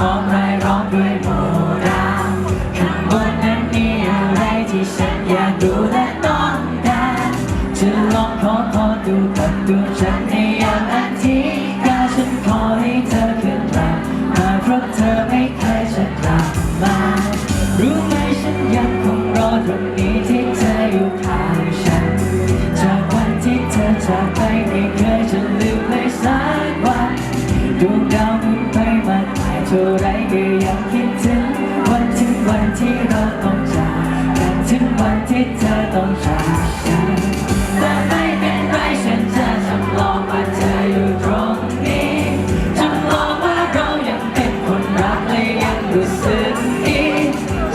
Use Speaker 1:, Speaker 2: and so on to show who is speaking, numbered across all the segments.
Speaker 1: มองรายล้อมด้วยหมูดาข้างบนนั้นมีอะไรที่ฉันอยากดูและต้องการจะลองขอพอดูกับตัวฉันในยามอา เท่าไรก็ยังคิดถึงวันถึงวันที่เราต้องจากกันถึงวันที่เธอต้องจากฉันแต่ไม่เป็นไรฉันจะจำลองว่าเธออยู่ตรงนี้จำลองว่าเรายังเป็นคนรักและยังรู้สึกดี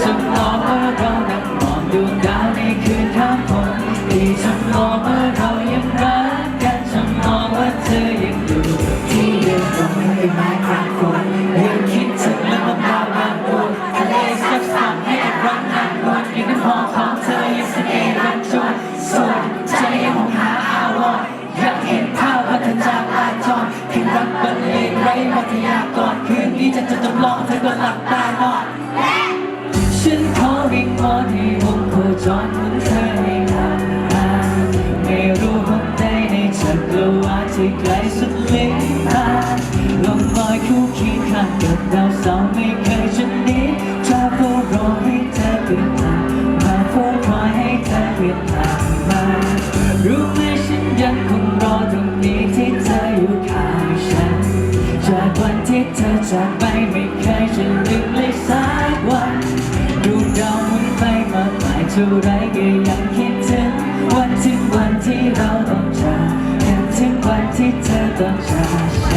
Speaker 1: จำลองว่าเรานั่งมองดวงดาวในคืนข้ามฝนที่จำลองว่าเรายังรักกันจำลองว่าเธอยังอยู่ที่เดิมตรงนี้ไม้กลางคนยัง องของเธอยังเสน่ห์รันจวนส่วนใจยังคงหาอาวรณ์อยากเห็นภาพว่าเธอจากลาจรเพียงรักบรรเลงไร้วัทยากรคืนนี้จะจะจำลองเธอก็หลับตานอนฉันขอวิงวอนให้วงโคจรหมุนเธอให้กลับมาไม่รู้หนใดในจักรวาลที่ไกลสุดลิ้นทางลมลอยคู่เคียงข้างกับดาวเสาร์ไม่เคยจะนีจะเฝ้ เธอจากไปไม่เคยจะลืมเลยสักวันดูดาวหมุนไปมากมายเท่าไรก็ยังคิดถึง วันถึงวันที่เราต้องจากกันถึงวันที่เธอต้องจาก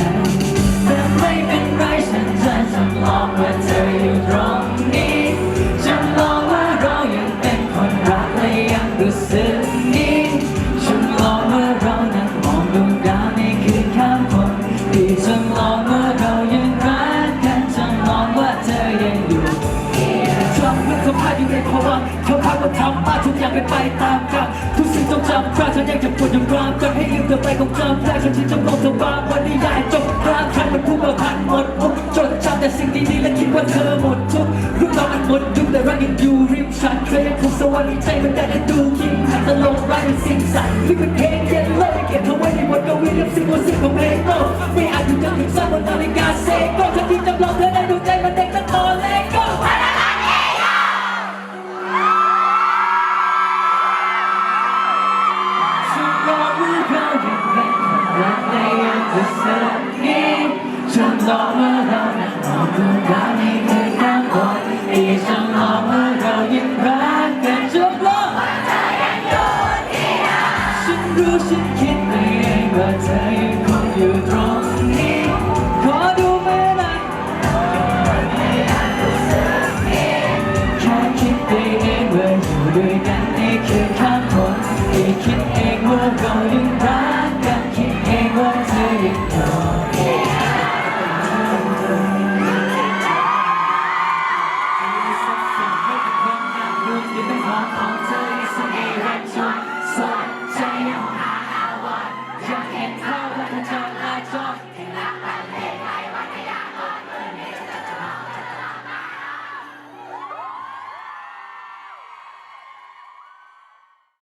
Speaker 1: ในภาวเธอพักว่าทำมาทุกอย่างเป็นไปตามกันทุกสิ่งต้องจำคราฉันยังจะปวดยังร้อนจนให้ลืมเธอไปคงจำได้ฉันที่จำลองเธอบางวันนี้ยายจบรางคันมันพุ่งมาพันหมดมุกจดจำแต่สิ่งดีๆและคิดว่าเธอหมดทุกรู้เรามันหมดยุคแต่รักยังอยู่ริมฉันเคยยังคงสวรรค์ในใจมันได้แต่ดูคิดหันตลกร้ายเป็นสิ่งสั่นลิขิตเป็นเรู้ฉันคิดไปเองว่าเธอยังคงอยู่ตรงนี้ ขอดูแม่นั้แค่คิดไปเองว่าอยู่ด้วยกันนี่คือข้ามคนที่คิดเองว่าเรายังรัก Exhale.